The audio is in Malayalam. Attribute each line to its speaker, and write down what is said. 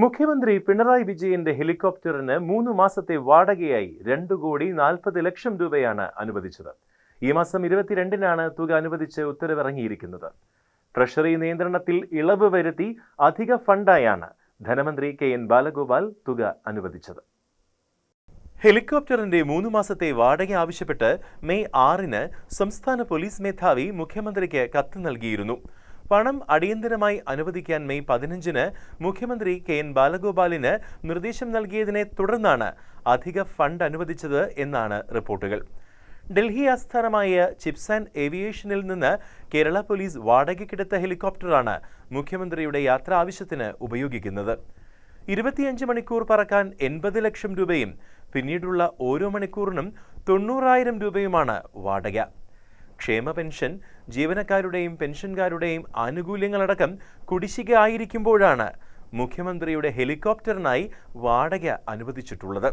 Speaker 1: മുഖ്യമന്ത്രി പിണറായി വിജയന്റെ ഹെലികോപ്റ്ററിന് മൂന്ന് മാസത്തെ വാടകയായി രണ്ടു കോടി നാൽപ്പത് ലക്ഷം രൂപയാണ് അനുവദിച്ചത്. ഈ മാസം ഇരുപത്തിരണ്ടിനാണ് തുക അനുവദിച്ച് ഉത്തരവിറങ്ങിയിരിക്കുന്നത്. ട്രഷറി നിയന്ത്രണത്തിൽ ഇളവ് വരുത്തി അധിക ഫണ്ടായാണ് ധനമന്ത്രി കെ എൻ ബാലഗോപാൽ തുക അനുവദിച്ചത്. ഹെലികോപ്റ്ററിന്റെ മൂന്ന് മാസത്തെ വാടക ആവശ്യപ്പെട്ട് മെയ് ആറിന് സംസ്ഥാന പോലീസ് മേധാവി മുഖ്യമന്ത്രിക്ക് കത്ത് നൽകിയിരുന്നു. പണം അടിയന്തരമായി അനുവദിക്കാൻ മെയ് പതിനഞ്ചിന് മുഖ്യമന്ത്രി കെ എൻ ബാലഗോപാലിന് നിർദ്ദേശം നൽകിയതിനെ തുടർന്നാണ് അധിക ഫണ്ട് അനുവദിച്ചത് എന്നാണ് റിപ്പോർട്ടുകൾ. ഡൽഹി ആസ്ഥാനമായ ചിപ്സ് ആൻഡ് ഏവിയേഷനിൽ നിന്ന് കേരള പോലീസ് വാടകയ്ക്കെടുത്ത ഹെലികോപ്റ്ററാണ് മുഖ്യമന്ത്രിയുടെ യാത്ര ആവശ്യത്തിന് ഉപയോഗിക്കുന്നത്. ഇരുപത്തിയഞ്ച് മണിക്കൂർ പറക്കാൻ എൺപത് ലക്ഷം രൂപയും പിന്നീടുള്ള ഓരോ മണിക്കൂറിനും തൊണ്ണൂറായിരം രൂപയുമാണ് വാടക. ക്ഷേമ പെൻഷൻ ജീവനക്കാരുടെയും പെൻഷൻകാരുടെയും ആനുകൂല്യങ്ങളടക്കം കുടിശ്ശിക ആയിരിക്കുമ്പോഴാണ് മുഖ്യമന്ത്രിയുടെ ഹെലികോപ്റ്ററിനായി വാടക അനുവദിച്ചിട്ടുള്ളത്.